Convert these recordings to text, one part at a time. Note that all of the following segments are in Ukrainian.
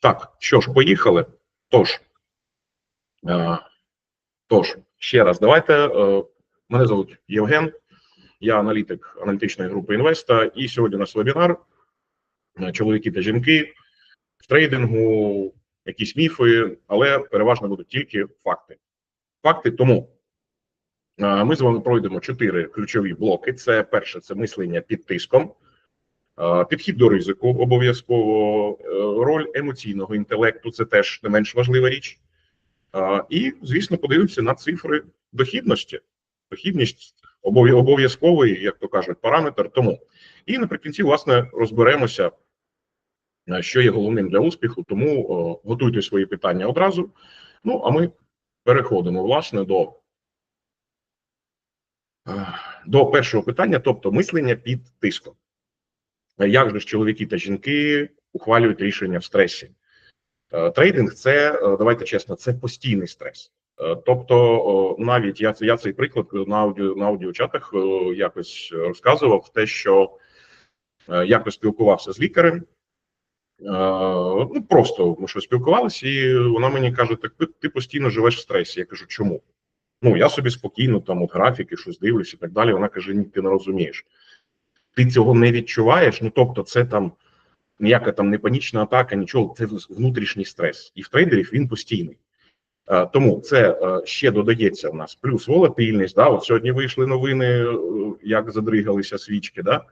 Так, що ж, поїхали. Тож, е, тож, ще раз, давайте. Е, мене звуть Євген, я аналітик аналітичної групи Інвеста, і сьогодні у нас вебінар е, чоловіки та жінки в трейдингу, якісь міфи, але переважно будуть тільки факти. Факти тому. е, Ми з вами пройдемо чотири ключові блоки. Це перше, це мислення під тиском. Підхід до ризику обов'язково, е, роль емоційного інтелекту це теж не менш важлива річ. І, звісно, подивимося на цифри дохідності. Дохідність обов'язковий, як то кажуть, параметр. Тому і наприкінці, власне, розберемося, е, що є головним для успіху. Тому е, готуйте свої питання одразу. Ну а ми переходимо власне до, до першого питання, тобто мислення під тиском. Як же ж чоловіки та жінки ухвалюють рішення в стресі? Е, Трейдинг це е, давайте чесно, це постійний стрес. Е, Тобто, навіть я я цей приклад на аудіо на аудіочатах е, якось розказував те, що е, якось спілкувався з лікарем. Е, Ну просто ми що спілкувалися, і вона мені каже: Так ти постійно живеш в стресі. Я кажу, чому? Ну я собі спокійно там от графіки, щось дивлюсь і так далі. Вона каже: Ні, ти не розумієш. Ти цього не відчуваєш. Ну тобто, це там ніяка там не панічна атака, нічого, це внутрішній стрес, і в трейдерів він постійний. Тому це е, ще додається в нас плюс волатильність. Да, от сьогодні вийшли новини, е, як задригалися свічки. Да?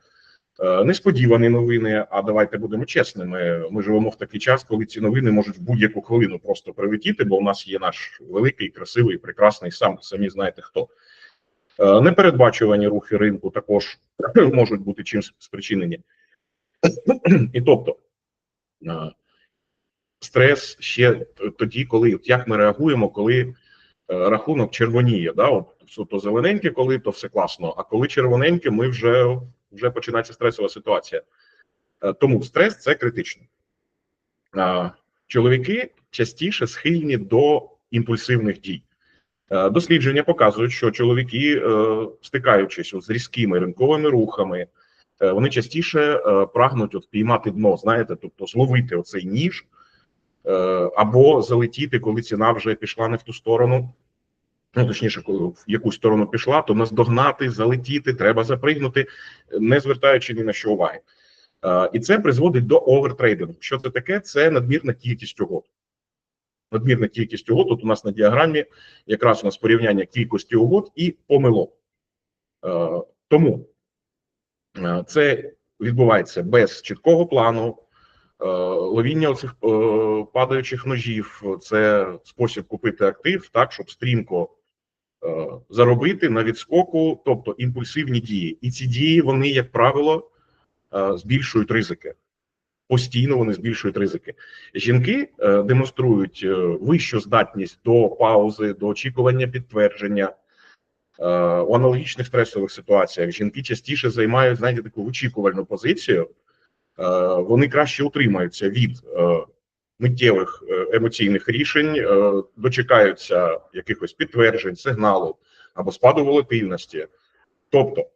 Е, Несподівані новини. А давайте будемо чесними. Ми живемо в такий час, коли ці новини можуть в будь-яку хвилину просто прилетіти, бо у нас є наш великий, красивий, прекрасний сам самі знаєте хто. Е, Непередбачувані рухи ринку також можуть бути чимось спричинені. І тобто е, стрес ще тоді, коли як ми реагуємо, коли е, рахунок червоніє, да, от що зелененьке, коли то все класно, а коли червоненьке, ми вже, вже починається стресова ситуація. Тому стрес це критично. Чоловіки частіше схильні до імпульсивних дій. Е, Дослідження показують, що чоловіки, е, стикаючись з різкими ринковими рухами, е, вони частіше прагнуть от піймати дно, знаєте, тобто зловити оцей ніж або залетіти, коли ціна вже пішла не в ту сторону. Ну, точніше, коли в якусь сторону пішла, то наздогнати, залетіти, треба запригнути, не звертаючи ні на що уваги. І це призводить до овертрейдингу. Що це таке? Це надмірна кількість угод. Надмірна кількість угод. Тут у нас на діаграмі якраз у нас порівняння кількості угод і помилок. Е, Тому е, це відбувається без чіткого плану, е, ловіння оцих е, падаючих ножів. Це спосіб купити актив так, щоб стрімко заробити на відскоку, тобто імпульсивні дії. І ці дії, вони, як правило, збільшують ризики. Постійно вони збільшують ризики. Жінки е, демонструють е, вищу здатність до паузи, до очікування підтвердження. Е, у аналогічних стресових ситуаціях жінки частіше займають знаєте, таку вичікувальну позицію. Вони краще утримаються від миттєвих емоційних рішень, дочекаються якихось підтверджень, сигналу або спаду волатильності. Тобто,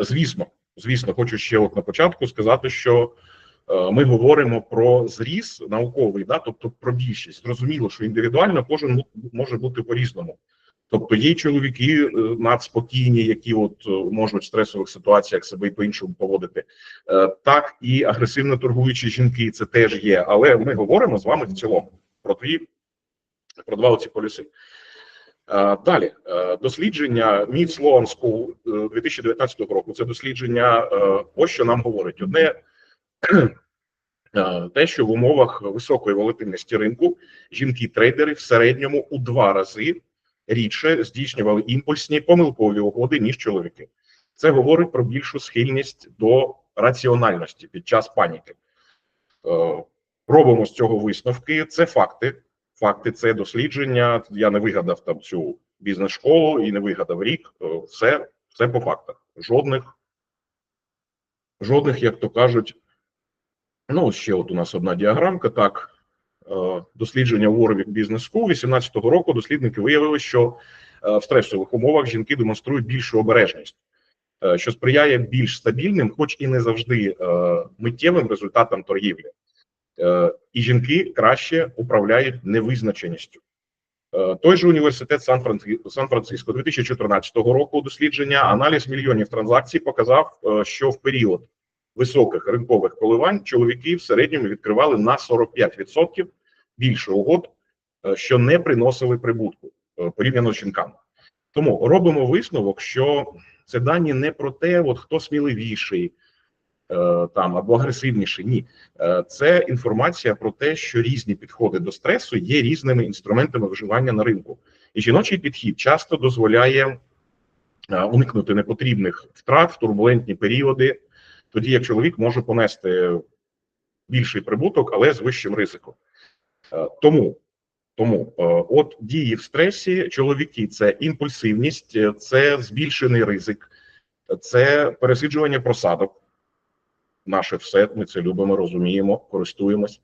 звісно, звісно, хочу ще от на початку сказати, що ми говоримо про зріз науковий, да, тобто про більшість. Зрозуміло, що індивідуально кожен може бути по-різному. Тобто є чоловіки е, надспокійні, які от е, можуть в стресових ситуаціях себе і по-іншому поводити. Е, Так і агресивно торгуючі жінки це теж є. Але ми говоримо з вами в цілому про дві про два оці полюси. Е, Далі е, дослідження Mead Sloan School е, 2019 року. Це дослідження. е, Ось що нам говорить одне. Е, Те, що в умовах високої волатильності ринку жінки-трейдери в середньому у два рази рідше здійснювали імпульсні помилкові угоди, ніж чоловіки. Це говорить про більшу схильність до раціональності під час паніки. Е, Робимо з цього висновки. Це факти. Факти це дослідження. Я не вигадав там цю бізнес-школу і не вигадав рік. Е, Все, все по фактах. Жодних, жодних, як то кажуть. Ну, ще от у нас одна діаграмка. Так, е, дослідження Warwick Business School 18-го року. Дослідники виявили, що е, в стресових умовах жінки демонструють більшу обережність, е, що сприяє більш стабільним, хоч і не завжди миттєвим результатам торгівлі. І жінки краще управляють невизначеністю. Той же університет Сан-Франциско 2014 року дослідження аналіз мільйонів транзакцій показав, що в період високих ринкових коливань чоловіки в середньому відкривали на 45% більше угод, що не приносили прибутку порівняно з жінками. Тому робимо висновок, що це дані не про те, от хто сміливіший. Е, там або агресивніше. Ні, е, це інформація про те, що різні підходи до стресу є різними інструментами виживання на ринку, і жіночий підхід часто дозволяє е, уникнути непотрібних втрат в турбулентні періоди, тоді як чоловік може понести більший прибуток, але з вищим ризиком. Тому тому от дії в стресі, чоловіки це імпульсивність, це збільшений ризик, це пересиджування просадок наше все. Ми це любимо, розуміємо, користуємось.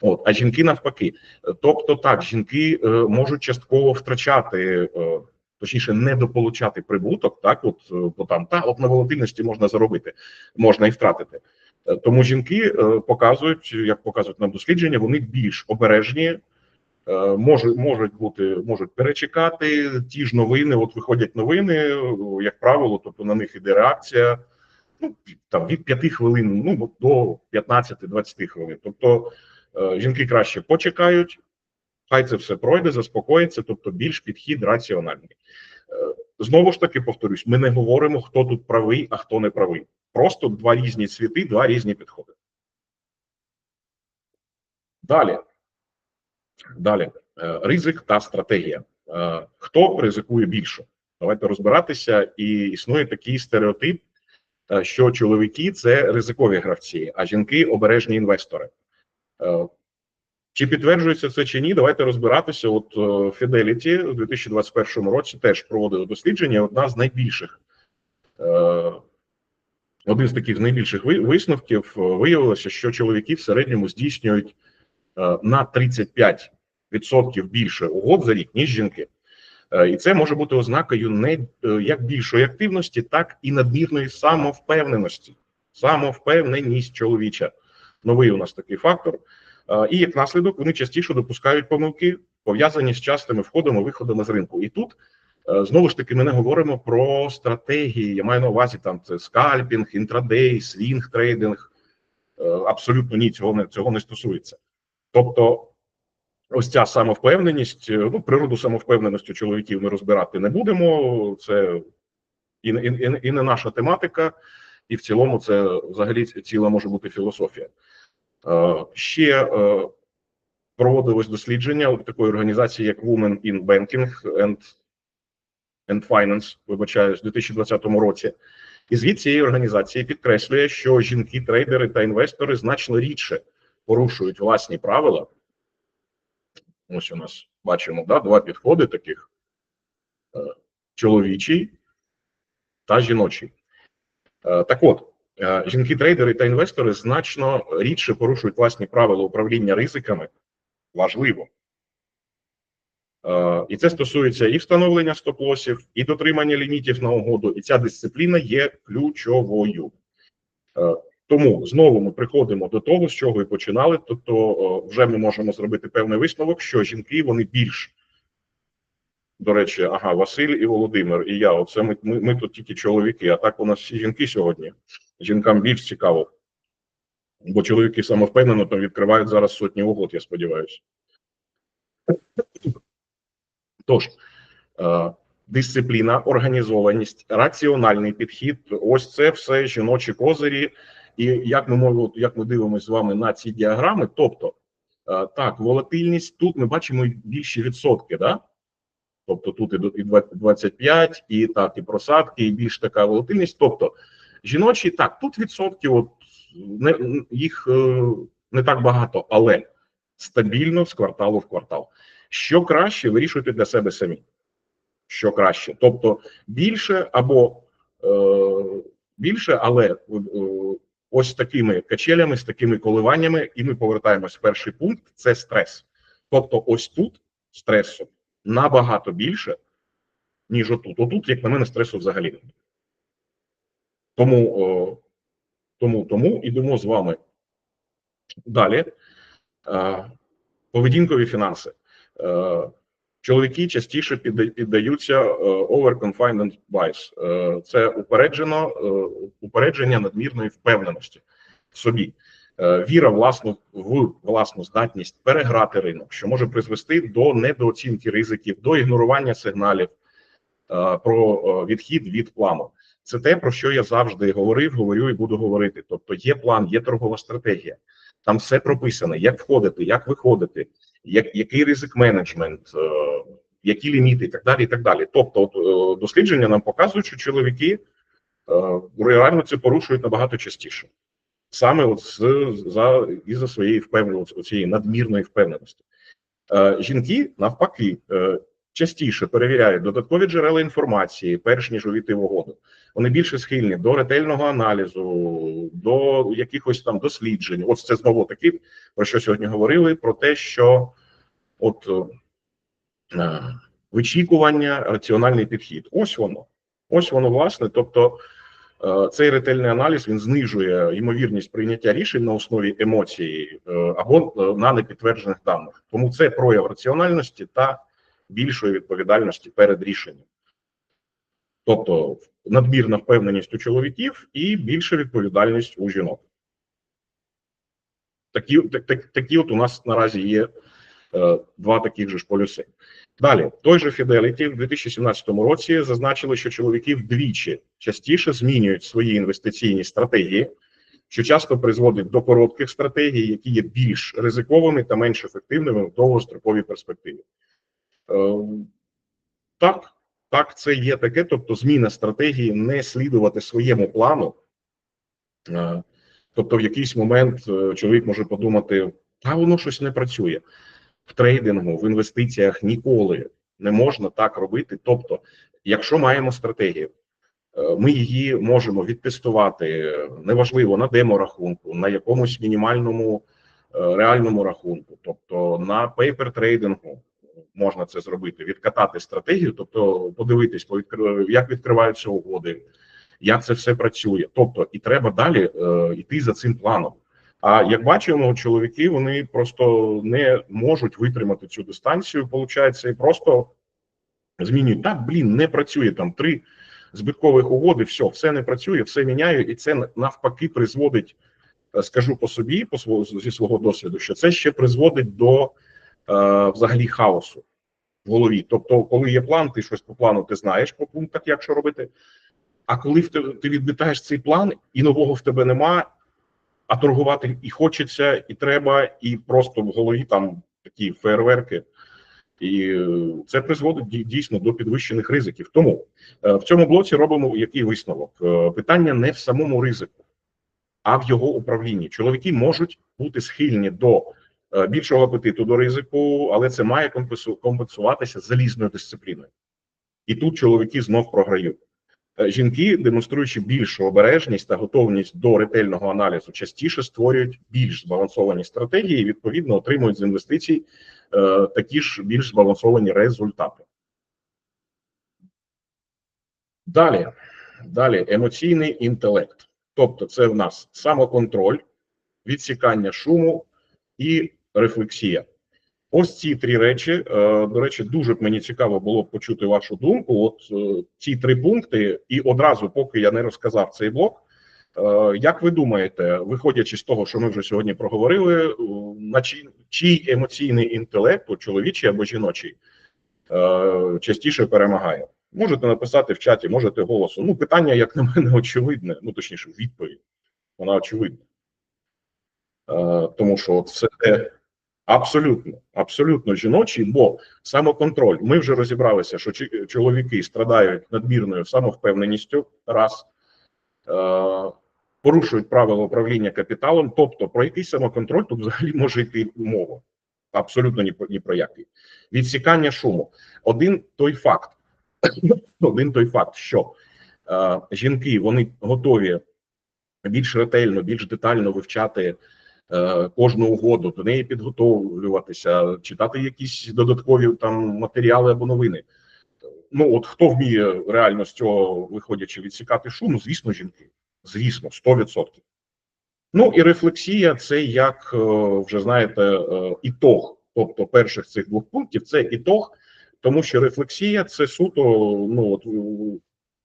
От а жінки навпаки, тобто так, жінки е, можуть частково втрачати, е, точніше, недополучати прибуток. Так, от е, бо там та от на волатильності можна заробити, можна і втратити. Е, тому жінки е, показують, як показують нам дослідження, вони більш обережні. Може, можуть бути, можуть перечекати ті ж новини. От виходять новини, як правило, тобто на них іде реакція ну там від 5 хвилин ну до 15-20 хвилин. Тобто жінки краще почекають, хай це все пройде, заспокоїться, тобто більш підхід раціональний. Е, знову ж таки повторюсь: ми не говоримо, хто тут правий, а хто не правий. Просто два різні світи, два різні підходи. Далі. Далі е, ризик та стратегія. Е, хто ризикує більше? Давайте розбиратися, і існує такий стереотип, що чоловіки це ризикові гравці, а жінки обережні інвестори. Е, чи підтверджується це чи ні? Давайте розбиратися. От е, Fidelity у 2021 році теж проводили дослідження. Одна з найбільших, один з таких найбільших висновків виявилося, що чоловіки в середньому здійснюють на 35% більше угод за рік, ніж жінки. Е, і це може бути ознакою не е, як більшої активності, так і надмірної самовпевненості, самовпевненість чоловіча. Новий у нас такий фактор. Е, і як наслідок вони частіше допускають помилки, пов'язані з частими входами, виходами з ринку. І тут знову ж таки ми не говоримо про стратегії. Я маю на увазі там це скальпінг, інтрадей, свінг трейдинг. Абсолютно ні, цього не цього не стосується. Тобто Ось ця самовпевненість, е, ну природу самовпевненості чоловіків ми розбирати не будемо. Це і, і, і не наша тематика, і в цілому це взагалі ціла може бути філософія. Е, Ще е, проводилось дослідження у такої організації, як Women in Banking and and Finance, вибачаюсь, у 2020 році. І звіт цієї організації підкреслює, що жінки, трейдери та інвестори значно рідше порушують власні правила. Ось у нас бачимо да, два підходи таких: е, чоловічий та жіночий. Так от, жінки-трейдери та інвестори значно рідше порушують власні правила управління ризиками. Важливо. І це стосується і встановлення стоп-лосів, і дотримання лімітів на угоду. І ця дисципліна є ключовою. Тому знову ми приходимо до того, з чого і починали. Тобто, вже ми можемо зробити певний висновок, що жінки вони більш до речі, ага, Василь і Володимир, і я. Оце ми, ми, ми тут тільки чоловіки. А так у нас всі жінки сьогодні. Жінкам більш цікаво, бо чоловіки самовпевнено там відкривають зараз сотні угод, я сподіваюся. Тож. Е, дисципліна, організованість, раціональний підхід ось це все жіночі козирі, і як ми можемо, як ми дивимося з вами на ці діаграми, тобто е, так, волатильність тут ми бачимо більші відсотки, да? Тобто тут і 25, і так, і просадки, і більш така волатильність. Тобто жіночі так, тут відсотків от, не, їх е, не так багато, але стабільно з кварталу в квартал. Що краще, вирішуйте для себе самі. Що краще, тобто більше або е, більше, але е, ось такими качелями, з такими коливаннями, і ми повертаємось перший пункт: це стрес. Тобто, ось тут стресу набагато більше, ніж отут. Отут, як на мене, стресу взагалі немає. Тому, о, тому, тому ідемо з вами далі. Е, Поведінкові фінанси. Е, Чоловіки частіше підда- піддаються е, overconfident bias. Е, Це упереджено е, упередження надмірної впевненості в собі. Е, Віра власну в власну здатність переграти ринок, що може призвести до недооцінки ризиків, до ігнорування сигналів е, про е, відхід від плану. Це те, про що я завжди говорив, говорю і буду говорити. Тобто, є план, є торгова стратегія. Там все прописано, як входити, як виходити, як, який ризик менеджмент, е, які ліміти, і так далі. І так далі. Тобто, от, е, дослідження нам показують, що чоловіки е, реально це порушують набагато частіше, саме от з, за із за своєї впевненості, цієї надмірної впевненості. Е, жінки навпаки е, частіше перевіряють додаткові джерела інформації, перш ніж увійти в угоду. Вони більше схильні до ретельного аналізу, до якихось там досліджень. Ось це знову таки про що сьогодні говорили: про те, що от е, вичікування, раціональний підхід. Ось воно. Ось воно, власне. Тобто, е, цей ретельний аналіз він знижує ймовірність прийняття рішень на основі емоцій е, або е, на непідтверджених даних. Тому це прояв раціональності та більшої відповідальності перед рішенням. Тобто надмірна впевненість у чоловіків і більша відповідальність у жінок. Такі, так, так, такі от у нас наразі є е, два таких же ж полюси. Далі, той же Fidelity в 2017 році зазначили, що чоловіки вдвічі частіше змінюють свої інвестиційні стратегії, що часто призводить до коротких стратегій, які є більш ризиковими та менш ефективними в довгостроковій перспективі. Е, так, так, це є таке, тобто зміна стратегії не слідувати своєму плану. Е, Тобто, в якийсь момент е, чоловік може подумати, та воно щось не працює. В трейдингу, в інвестиціях ніколи не можна так робити. Тобто, якщо маємо стратегію, е, ми її можемо відтестувати неважливо на демо-рахунку, на якомусь мінімальному реальному рахунку, тобто на пейпер трейдингу можна це зробити, відкатати стратегію, тобто подивитись, як відкриваються угоди, як це все працює. Тобто, і треба далі е, йти за цим планом. А як бачимо, чоловіки вони просто не можуть витримати цю дистанцію, виходить, і просто змінюють. Так, блін, не працює там три збиткових угоди, все, все не працює, все міняю, і це навпаки призводить, е, скажу по собі, по зі свого досвіду, що це ще призводить до взагалі хаосу в голові. Тобто, коли є план, ти щось по плану ти знаєш по пунктах, як що робити. А коли ти відмітаєш цей план, і нового в тебе нема, а торгувати і хочеться, і треба, і просто в голові там такі фейерверки. І е, це призводить дійсно до підвищених ризиків. Тому е, в цьому блоці робимо який висновок? Е, Питання не в самому ризику, а в його управлінні. Чоловіки можуть бути схильні до е, більшого апетиту до ризику, але це має компенсуватися залізною дисципліною. І тут чоловіки знов програють. Е, Жінки, демонструючи більшу обережність та готовність до ретельного аналізу, частіше створюють більш збалансовані стратегії і відповідно отримують з інвестицій е, такі ж більш збалансовані результати. Далі, далі емоційний інтелект. Тобто, це в нас самоконтроль, відсікання шуму і рефлексія. Ось ці три речі. е, До речі, дуже б мені цікаво було б почути вашу думку. От е, ці три пункти, і одразу, поки я не розказав цей блок. е, Як ви думаєте, виходячи з того, що ми вже сьогодні проговорили, на чий, чий емоційний інтелект, чоловічий або жіночий, частіше перемагає? Можете написати в чаті, можете голосом. Ну, питання, як на мене, очевидне. Ну, точніше, відповідь. Вона очевидна. Тому що от все те абсолютно, абсолютно жіночий, бо самоконтроль. Ми вже розібралися, що чоловіки страдають надмірною самовпевненістю, раз е, порушують правила управління капіталом. Тобто, про який самоконтроль тут взагалі може йти мова? Абсолютно ні, ні про який. Відсікання шуму. Один той факт, один той факт, що е, жінки вони готові більш ретельно, більш детально вивчати кожну угоду, до неї підготовлюватися, читати якісь додаткові там матеріали або новини. Ну от хто вміє реально з цього виходячи відсікати шум? Звісно, жінки. Звісно, 100%. Ну і рефлексія це як е, вже знаєте, е, ітог. Тобто, перших цих двох пунктів це ітог, тому що рефлексія це суто, ну от е,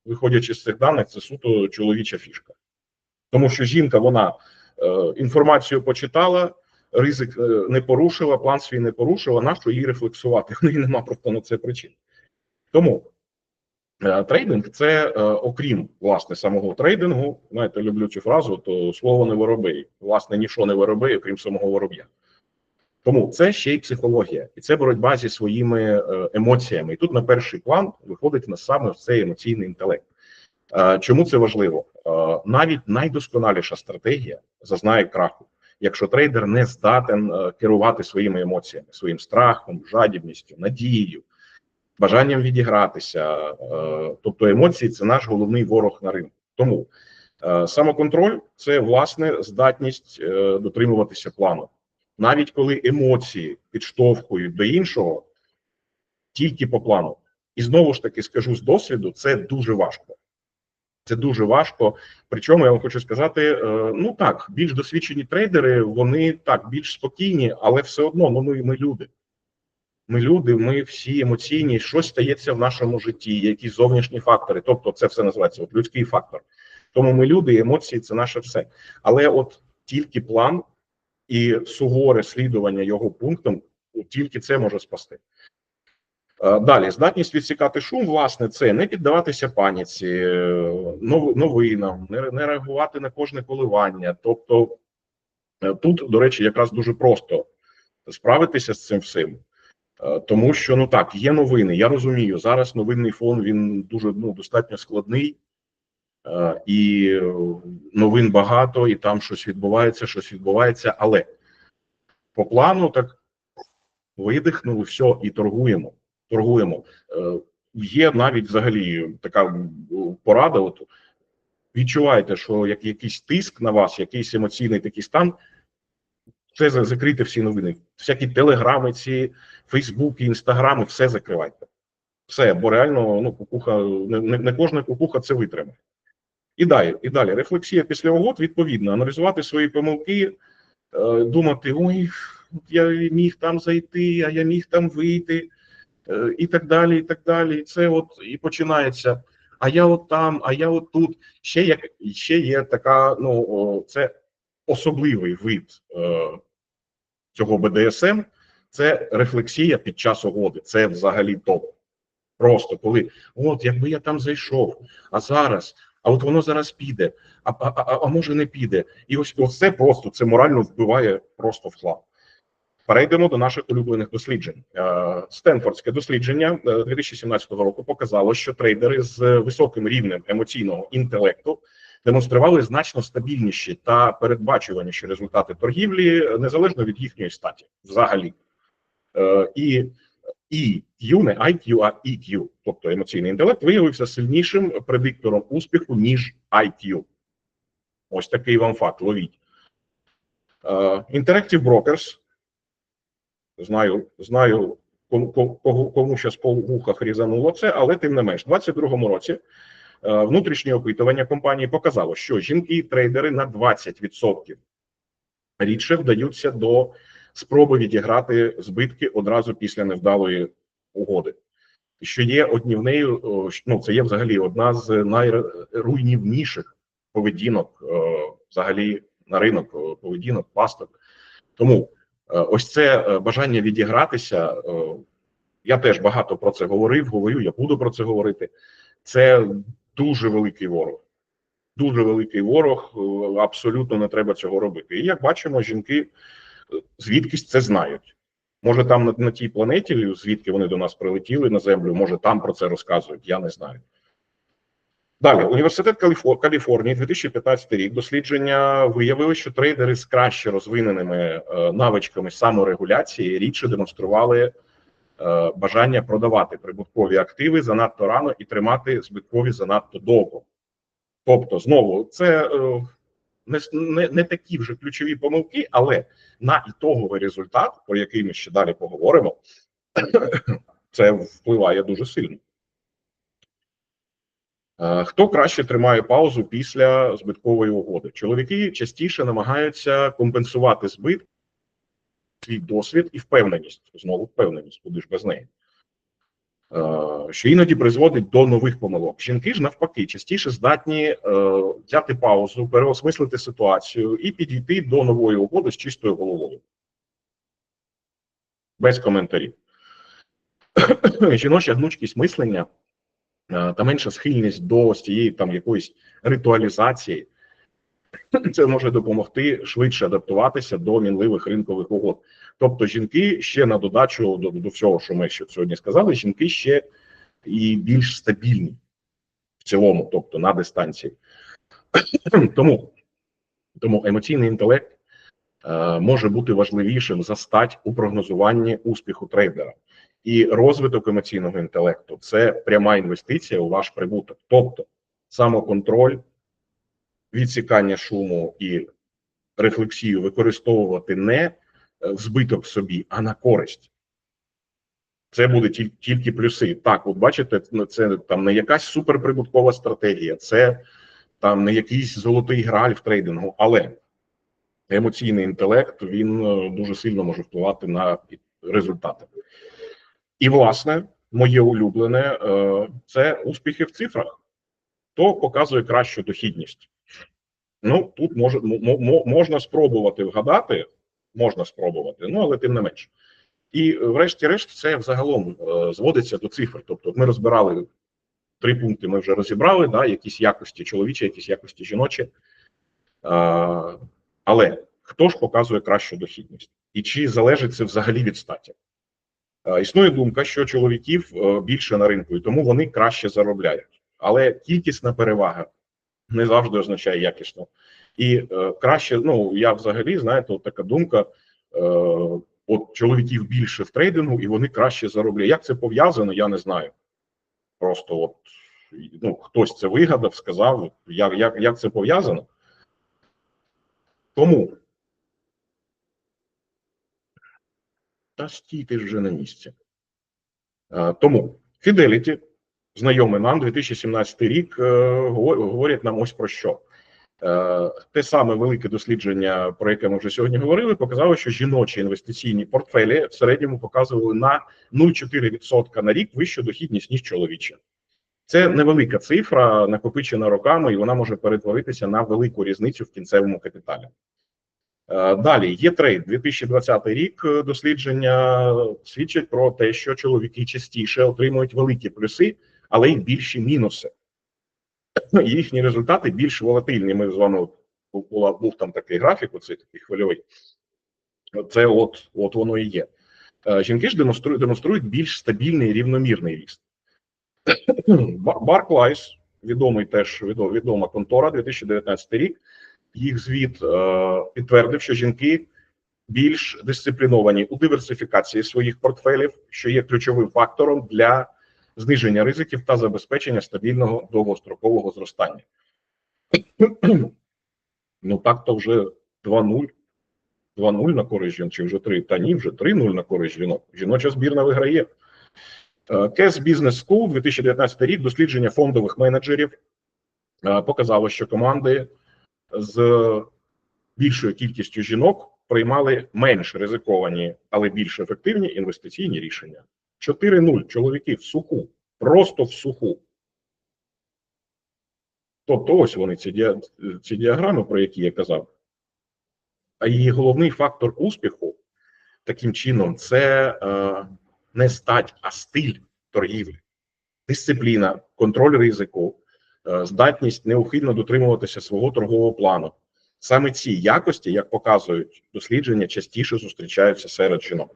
виходячи з цих даних, це суто чоловіча фішка. Тому що жінка вона е, інформацію почитала, ризик е, не порушила, план свій не порушила. На що їй рефлексувати? В неї нема просто на це причин. Тому е, трейдинг це е, окрім власне самого трейдингу. Знаєте, люблю цю фразу, то слово не воробей. Власне, нічого не воробей, окрім самого вороб'я. Тому це ще й психологія, і це боротьба зі своїми е, емоціями. І тут на перший план виходить на саме цей емоційний інтелект. Е, Чому це важливо? Е, Навіть найдосконаліша стратегія зазнає краху, якщо трейдер не здатен е, керувати своїми емоціями, своїм страхом, жадібністю, надією, бажанням відігратися. Тобто емоції це наш головний ворог на ринку. Тому самоконтроль це власне здатність дотримуватися плану, навіть коли емоції підштовхують до іншого, тільки по плану. І знову ж таки скажу з досвіду, це дуже важко. Це дуже важко. Причому я вам хочу сказати: е, ну так, більш досвідчені трейдери, вони так більш спокійні, але все одно ну ми, ми люди. Ми люди, ми всі емоційні, щось стається в нашому житті, якісь зовнішні фактори. Тобто, це все називається от людський фактор. Тому ми люди, емоції це наше все. Але от тільки план і суворе слідування його пунктам, тільки це може спасти. Е, Далі, здатність відсікати шум, власне, це не піддаватися паніці, е, новинам, не, реагувати на кожне коливання. Тобто е, тут, до речі, якраз дуже просто справитися з цим всім. Тому що ну так, є новини. Я розумію, зараз новинний фон він дуже ну достатньо складний, і новин багато, і там щось відбувається, щось відбувається. Але по плану так видихнули, все, і торгуємо. Торгуємо. Е, Є навіть взагалі така порада. От відчуваєте, що як якийсь тиск на вас, якийсь емоційний такий стан. Це за- закрийте всі новини. Всякі телеграми, ці Фейсбуки, інстаграми, все закривайте. Все, бо реально ну, кукуха, не, не, кожна кукуха це витримає. І далі, і далі. Рефлексія після угод, відповідно, аналізувати свої помилки, е, думати: ой, я міг там зайти, а я міг там вийти, і так далі. І так далі. І це от і починається. А я от там, а я от тут. Ще як ще є така, ну це особливий вид е, цього БДСМ це рефлексія під час угоди. Це взагалі топ. Просто коли от якби я там зайшов, а зараз, а от воно зараз піде, а, а, а, а може не піде. І ось ось це просто це морально вбиває просто в хлам. Перейдемо до наших улюблених досліджень. Е, Стенфордське дослідження е, 2017 року показало, що трейдери з високим рівнем емоційного інтелекту демонстрували значно стабільніші та передбачуваніші результати торгівлі е, незалежно від їхньої статі, взагалі. Е, І EQ, не IQ, а EQ, тобто емоційний інтелект, виявився сильнішим предиктором успіху, ніж IQ. Ось такий вам факт. Ловіть. Е, Interactive Brokers. Знаю, знаю, кому, кому, кому ще з полвухах різануло це, але тим не менш, у 2022 році е, внутрішнє опитування компанії показало, що жінки-трейдери на 20% рідше вдаються до спроби відіграти збитки одразу після невдалої угоди. Що є однівнею, щ- ну це є взагалі одна з найруйнівніших поведінок е, взагалі на ринок, е, поведінок, пасток. Тому е, ось це е, бажання відігратися. е, Я теж багато про це говорив, говорю, я буду про це говорити. Це дуже великий ворог. Дуже великий ворог, е, абсолютно не треба цього робити. І як бачимо, жінки е, звідкись це знають. Може, там на, на тій планеті, звідки вони до нас прилетіли на землю, може там про це розказують, я не знаю. Далі, університет Каліфор- Каліфорнії, 2015 рік. Дослідження виявили, що трейдери з краще розвиненими е, навичками саморегуляції рідше демонстрували е, бажання продавати прибуткові активи занадто рано і тримати збиткові занадто довго. Тобто, знову це е, не, не, не такі вже ключові помилки, але на ітоговий результат, про який ми ще далі поговоримо, це впливає дуже сильно. Е, Хто краще тримає паузу після збиткової угоди? Чоловіки частіше намагаються компенсувати збитки, свій досвід і впевненість. Знову впевненість, куди ж без неї. Е, Що іноді призводить до нових помилок. Жінки ж навпаки частіше здатні е, взяти паузу, переосмислити ситуацію і підійти до нової угоди з чистою головою. Без коментарів. Жіноча гнучкість мислення та менша схильність до ось цієї там якоїсь ритуалізації. Це може допомогти швидше адаптуватися до мінливих ринкових угод. Тобто, жінки ще на додачу до, до всього, що ми ще сьогодні сказали, жінки ще і більш стабільні в цілому, тобто на дистанції. Тому, тому емоційний інтелект е, може бути важливішим за стать у прогнозуванні успіху трейдера. І розвиток емоційного інтелекту це пряма інвестиція у ваш прибуток, тобто самоконтроль, відсікання шуму і рефлексію використовувати не е, в збиток собі, а на користь. Це буде тільки плюси. Так, от бачите, ну, це там не якась суперприбуткова стратегія, це там не якийсь золотий граль в трейдингу, але емоційний інтелект він е, дуже сильно може впливати на результати. І, власне, моє улюблене е, це успіхи в цифрах. Хто показує кращу дохідність? Ну, тут може, можна спробувати вгадати, можна спробувати, ну але тим не менш. І врешті-решт, це взагалом е, зводиться до цифр. Тобто, ми розбирали три пункти, ми вже розібрали, да, якісь якості чоловічі, якісь якості жіночі. Е, але хто ж показує кращу дохідність? І чи залежить це взагалі від статі? Існує думка, що чоловіків е, більше на ринку, і тому вони краще заробляють. Але кількісна перевага не завжди означає якісно. І е, краще, ну я взагалі, знаєте, от така думка: е, от чоловіків більше в трейдингу, і вони краще заробляють. Як це пов'язано, я не знаю. Просто от ну, хтось це вигадав, сказав, як, як, як це пов'язано. Тому. Та стійте вже на місці. Тому Fidelity, знайомий нам 2017 рік, е, говорять нам ось про що. Е, Те саме велике дослідження, про яке ми вже сьогодні говорили, показало, що жіночі інвестиційні портфелі в середньому показували на 0,4% на рік вищу дохідність, ніж чоловічі. Це невелика цифра, накопичена роками, і вона може перетворитися на велику різницю в кінцевому капіталі. Е, Далі є трейд 2020 рік. е, Дослідження свідчать про те, що чоловіки частіше отримують великі плюси, але й більші мінуси. Ну, Їхні результати більш волатильні. Ми з вами була- був там такий графік, оцей такий хвильовий. Це от, от воно і є. Е, Жінки ж демонструють, демонструють більш стабільний рівномірний ріст. Ба- Barclays, відомий теж відома контора, 2019 рік. Їх звіт е, підтвердив, що жінки більш дисципліновані у диверсифікації своїх портфелів, що є ключовим фактором для зниження ризиків та забезпечення стабільного довгострокового зростання. ну так то вже 2-0. 2-0 на користь жінок, чи вже 3? Та ні, вже 3-0 на користь жінок. Жіноча збірна виграє. Cass Business School 2019 рік дослідження фондових менеджерів е, показало, що команди з більшою кількістю жінок приймали менш ризиковані, але більш ефективні інвестиційні рішення. 4-0 чоловіки в суху, просто в суху. Тобто, ось вони ці, ці діаграми, про які я казав. А її головний фактор успіху таким чином це е, не стать, а стиль торгівлі, дисципліна, контроль ризику, здатність неухильно дотримуватися свого торгового плану. Саме ці якості, як показують дослідження, частіше зустрічаються серед жінок,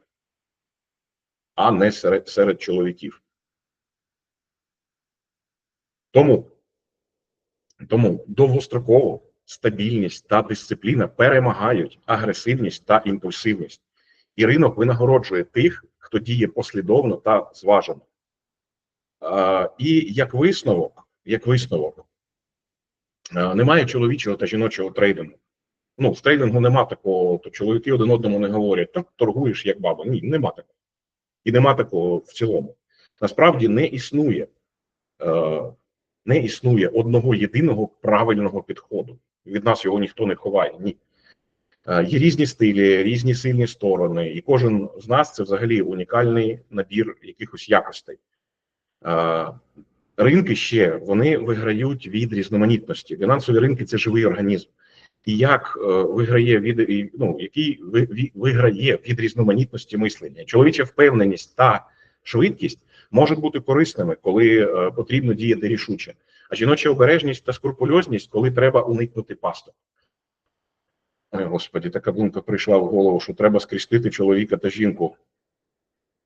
а не серед, серед чоловіків. Тому, тому довгостроково стабільність та дисципліна перемагають агресивність та імпульсивність, і ринок винагороджує тих, хто діє послідовно та зважено. Е, І як висновок, як висновок, е, немає чоловічого та жіночого трейдингу. Ну, в трейдингу нема такого, то чоловіки один одному не говорять, так торгуєш як баба. Ні, нема такого. І нема такого в цілому. Насправді не існує е, Не існує одного єдиного правильного підходу. Від нас його ніхто не ховає. Ні. Е, Є різні стилі, різні сильні сторони, і кожен з нас це взагалі унікальний набір якихось якостей. Ринки ще вони виграють від різноманітності. Фінансові ринки це живий організм. І як е, виграє від ну, який виграє від різноманітності мислення? Чоловіча впевненість та швидкість можуть бути корисними, коли е, потрібно діяти рішуче. А жіноча обережність та скрупульозність, коли треба уникнути пасток. Ой, Господі, така думка прийшла в голову, що треба скрестити чоловіка та жінку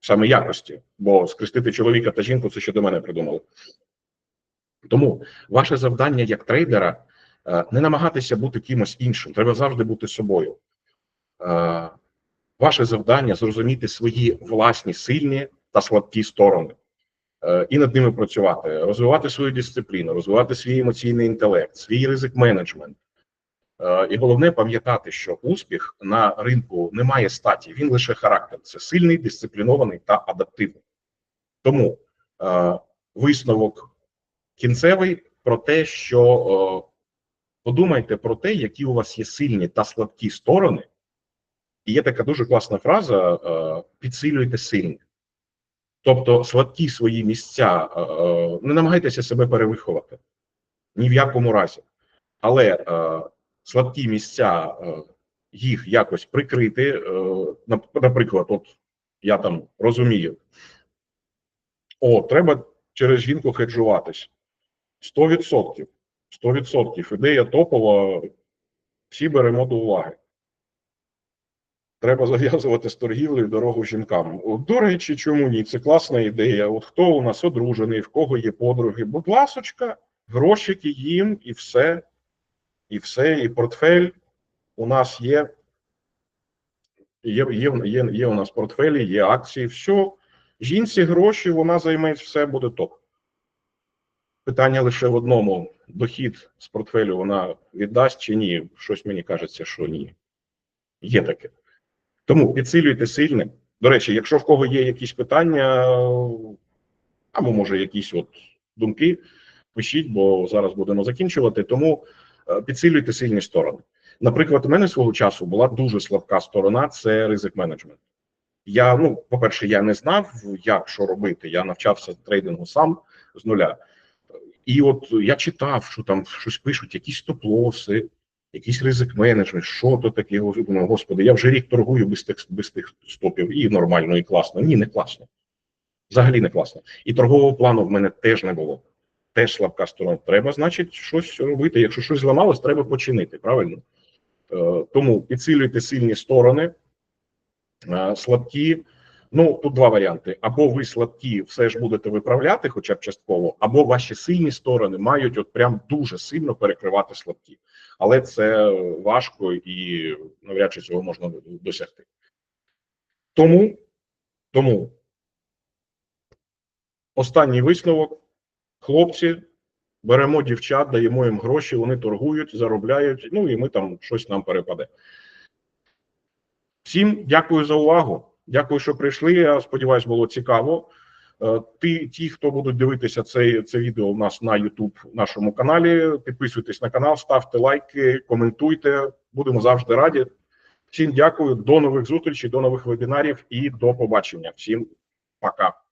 саме якості, бо скрестити чоловіка та жінку це ще до мене придумали. Тому ваше завдання як трейдера е, не намагатися бути кимось іншим, треба завжди бути собою. Е, Ваше завдання зрозуміти свої власні сильні та слабкі сторони е, і над ними працювати, розвивати свою дисципліну, розвивати свій емоційний інтелект, свій ризик менеджмент. Е, І головне пам'ятати, що успіх на ринку не має статі, він лише характер. Це сильний, дисциплінований та адаптивний. Тому е, висновок кінцевий про те, що е, подумайте про те, які у вас є сильні та слабкі сторони. І є така дуже класна фраза: е, підсилюйте сильні. Тобто слабкі свої місця, е, е, не намагайтеся себе перевиховати ні в якому разі. Але е, слабкі місця е, їх якось прикрити. Е, наприклад, от я там розумію, о, треба через жінку хеджуватись. 100%. 100%. Ідея топова, всі беремо до уваги. Треба зав'язувати з торгівлею дорогу жінкам. До речі, чому ні? Це класна ідея. От хто у нас одружений, в кого є подруги, будь ласочка, грошики їм і все. І все, і портфель у нас є. Є, є, є, є у нас портфелі, є акції, все. Жінці гроші, вона займе все, буде топ. Питання лише в одному: дохід з портфелю вона віддасть чи ні? Щось мені кажеться, що ні. Є таке. Тому підсилюйте сильне. До речі, якщо в кого є якісь питання, або може якісь от думки, пишіть, бо зараз будемо закінчувати. Тому підсилюйте сильні сторони. Наприклад, у мене свого часу була дуже слабка сторона це ризик менеджмент. Я, ну, по-перше, я не знав, як що робити. Я навчався трейдингу сам з нуля. І от я читав, що там щось пишуть, якісь стоп-лоси, якийсь ризик менеджмент, що то таке. Думаю, господи, я вже рік торгую без тих, без тих стопів, і нормально, і класно. Ні, не класно. Взагалі не класно. І торгового плану в мене теж не було. Теж слабка сторона. Треба, значить, щось робити. Якщо щось зламалось, треба починити. Правильно? Е, Тому підсилюйте сильні сторони, е, слабкі. Ну, тут два варіанти: або ви слабкі, все ж будете виправляти, хоча б частково, або ваші сильні сторони мають от прям дуже сильно перекривати слабкі. Але це важко і навряд чи цього можна досягти. Тому, тому останній висновок: хлопці, беремо дівчат, даємо їм гроші, вони торгують, заробляють, ну і ми там щось нам перепаде. Всім дякую за увагу. Дякую, що прийшли. Я сподіваюся, було цікаво. Е, Ті, ті, хто будуть дивитися це, це відео у нас на YouTube нашому каналі. Підписуйтесь на канал, ставте лайки, коментуйте. Будемо завжди раді. Всім дякую, до нових зустрічей, до нових вебінарів і до побачення. Всім пока.